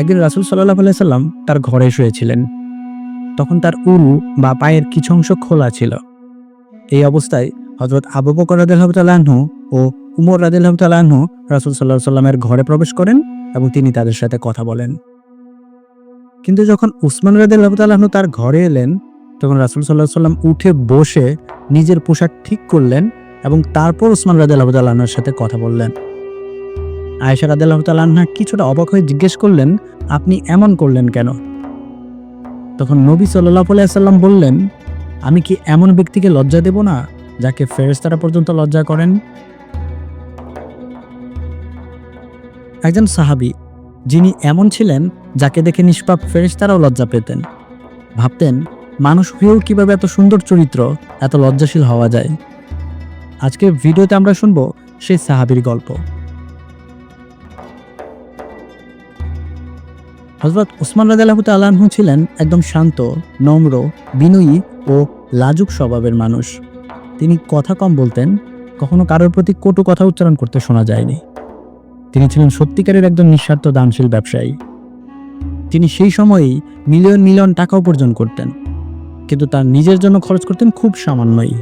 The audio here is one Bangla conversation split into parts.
একদিন রাসুল সাল্লাহ সাল্লাম তার ঘরে শুয়েছিলেন। তখন তার উরু বা পায়ের কিছু অংশ খোলা ছিল। এই অবস্থায় হজরত আবু বকর রাদিল্লাহু তালাহু ও উমর রাদিল্লাহু তালাহু রাসুল সাল্লাহ সাল্লামের ঘরে প্রবেশ করেন এবং তিনি তাদের সাথে কথা বলেন। কিন্তু যখন উসমান রাদিল্লাহু তালাহু তার ঘরে এলেন, তখন রাসুল সাল্লাহ সাল্লাম উঠে বসে নিজের পোশাক ঠিক করলেন এবং তারপর উসমান রাদিল্লাহু তালাহর সাথে কথা বললেন। আয়েশা রাদিল্লাহু তালাহা কিছুটা অবাক হয়ে জিজ্ঞেস করলেন, আপনি এমন করলেন কেন? তখন নবী সাল্লাহ সাল্লাম বললেন, আমি কি এমন ব্যক্তিকে লজ্জা দেব না, যাকে ফেরেস্তারা পর্যন্ত লজ্জা করেন? একজন সাহাবি, যিনি এমন ছিলেন যাকে দেখে নিষ্পাপ ফেরেস্তারাও লজ্জা পেতেন। ভাবতেন, মানুষ হয়েও কীভাবে এত সুন্দর চরিত্র, এত লজ্জাশীল হওয়া যায়? আজকে ভিডিওতে আমরা শুনব সেই সাহাবির গল্প। হজরত ওসমান রাজালাহু তালাহু ছিলেন একদম শান্ত, নম্র, বিনয়ী ও লাজুক স্বভাবের মানুষ। তিনি কথা কম বলতেন, কখনো কারোর প্রতি কটু কথা উচ্চারণ করতে শোনা যায়নি। তিনি ছিলেন সত্যিকারের একজন নিঃস্বার্থ দানশীল ব্যবসায়ী। তিনি সেই সময়েই মিলিয়ন মিলিয়ন টাকা উপার্জন করতেন, কিন্তু তার নিজের জন্য খরচ করতেন খুব সামান্যই।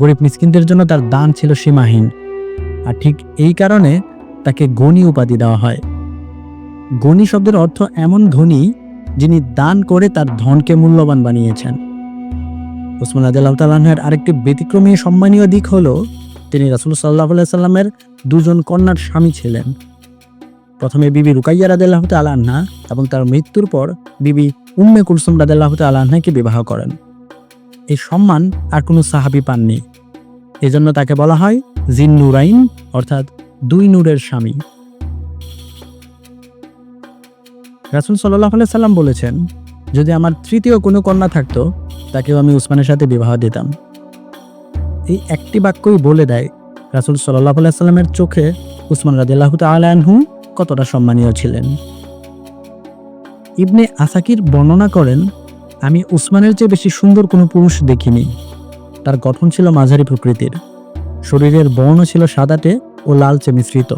গরিব মিসকিনদের জন্য তার দান ছিল সীমাহীন, আর ঠিক এই কারণে তাকে গণি উপাধি দেওয়া হয়। গণি শব্দের অর্থ এমন ধনী যিনি দান করে তার ধনকে মূল্যবান বানিয়েছেন। ওসমান আদাল্লাহ তাল্লাহের আরেকটি ব্যতিক্রমী সম্মানীয় দিক হলো, তিনি রাসুল সাল্লাহ সাল্লামের দুজন কন্যার স্বামী ছিলেন। প্রথমে বিবি রুকাইয়া রাদেল্লাহ তালাহা এবং তার মৃত্যুর পর বিবি উম্মে কুলসুম রাদেল্লাহ তালাহাকে বিবাহ করেন। এই সম্মান আর কোনো সাহাবি পাননি। এজন্য তাকে বলা হয় জিন নুরাইন অর্থাৎ দুই নূরের স্বামী। রাসুল সাল্লাহ সাল্লাম বলেছেন, যদি আমার তৃতীয় কোনো কন্যা থাকতো, তাকেও আমি উসমানের সাথে বিবাহ দিতাম। এই একটি বাক্যই বলে দেয়, রাসুল সাল্লাহ সাল্লামের চোখে উসমান রাদিল্লাহ তালাহু কতটা সম্মানীয় ছিলেন। ইবনে আসাকির বর্ণনা করেন, আমি উসমানের চেয়ে বেশি সুন্দর কোনো পুরুষ দেখিনি। তার গঠন ছিল মাঝারি প্রকৃতির। শরীরের বর্ণ ছিল সাদাটে ও লালচে মিশ্রিত।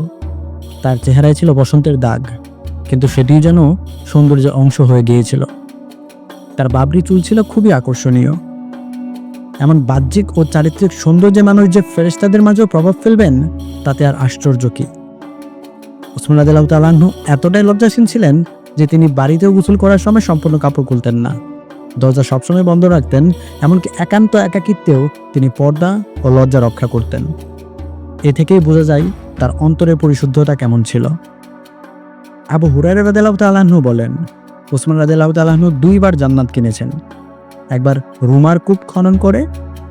তার চেহারায় ছিল বসন্তের দাগ। কিন্তু সেটি যেন সৌন্দর্যের অংশ হয়ে গিয়েছিল। তার বাবরি চুল ছিল খুবই আকর্ষণীয়। এমন বাহ্যিক ও চারিত্রিক সৌন্দর্যে মানুষ যে ফেরেস্তাদের মাঝেও প্রভাব ফেলবেন, তাতে আর আশ্চর্য কি? ওসমান আদাল্লাহ তালাহ্ন এতটাই লজ্জাসীন ছিলেন যে তিনি বাড়িতেও গোসল করার সময় সম্পূর্ণ কাপড় খুলতেন না। দরজা সবসময় বন্ধ রাখতেন, এমনকি একান্ত একাকিত্বেও তিনি পর্দা ও লজ্জা রক্ষা করতেন। এ থেকেই বোঝা যায় তার অন্তরের পরিশুদ্ধতা কেমন ছিল। আবু হুরাই রাদেলাহ তালাহ্ন বলেন ওসমান রাদেলাহ তালাহ্ন দুইবার জান্নাত কিনেছেন। একবার রুমার কূপ খনন করে,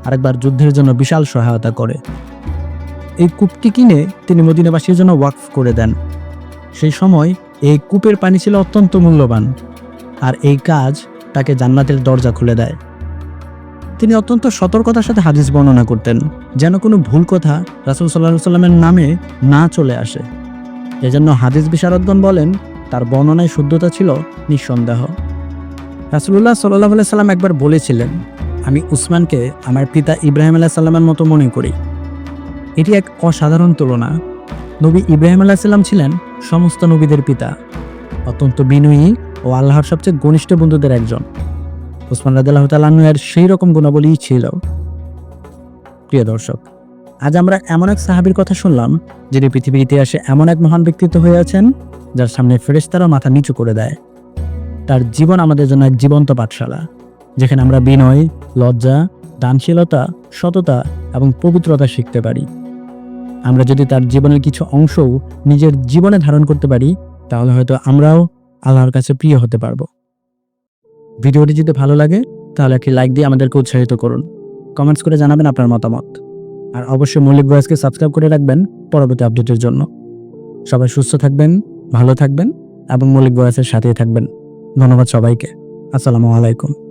আরেকবার যুদ্ধের জন্য বিশাল সহায়তা করে। এই কূপটি কিনে তিনি মদিনাবাসীর জন্য ওয়াকফ করে দেন। সেই সময় এই কূপের পানি ছিল অত্যন্ত মূল্যবান, আর এই কাজ তাকে জান্নাতের দরজা খুলে দেয়। তিনি অত্যন্ত সতর্কতার সাথে হাদিস বর্ণনা করতেন, যেন কোনো ভুল কথা রাসুল সাল্লাহ সাল্লামের নামে না চলে আসে। এজন্য হাদিস বিশারদগণ বলেন, তার বর্ণনায় শুদ্ধতা ছিল নিঃসন্দেহ। রাসুল্লাহ সাল্লাহ সাল্লাম একবার বলেছিলেন, আমি উসমানকে আমার পিতা ইব্রাহিম আলাহ সাল্লামের মতো মনে করি। এটি এক অসাধারণ তুলনা। নবী ইব্রাহিম আলাহ সাল্লাম ছিলেন সমস্ত নবীদের পিতা, অত্যন্ত বিনয়ী ও আল্লাহর সবচেয়ে ঘনিষ্ঠ বন্ধুদের একজন। উসমান রাদিল্লাহ তাল্লাহের সেই রকম গুণাবলীই ছিল। প্রিয় দর্শক আজ আমরা এমন এক সাহাবির কথা শুনলাম, যিনি পৃথিবীর ইতিহাসে এমন এক মহান ব্যক্তিত্ব হয়ে আছেন, যার সামনে ফেরেশতারা মাথা নিচু করে দেয়। তার জীবন আমাদের জন্য এক জীবন্ত পাঠশালা, যেখানে আমরা বিনয়, লজ্জা, দানশীলতা, সততা এবং পবিত্রতা শিখতে পারি। আমরা যদি তার জীবনের কিছু অংশও নিজের জীবনে ধারণ করতে পারি, তাহলে হয়তো আমরাও আল্লাহর কাছে প্রিয় হতে পারব। ভিডিওটি যদি ভালো লাগে, তাহলে একটি লাইক দিয়ে আমাদেরকে উৎসাহিত করুন। কমেন্টস করে জানাবেন আপনার মতামত। আর অবশ্যই মৌলিক ভয়েসকে সাবস্ক্রাইব করে রাখবেন পরবর্তী আপডেটের জন্য। সবাই সুস্থ থাকবেন, ভালো থাকবেন এবং মৌলিক ভয়েসের সাথেই থাকবেন। ধন্যবাদ সবাইকে। আসসালামু আলাইকুম।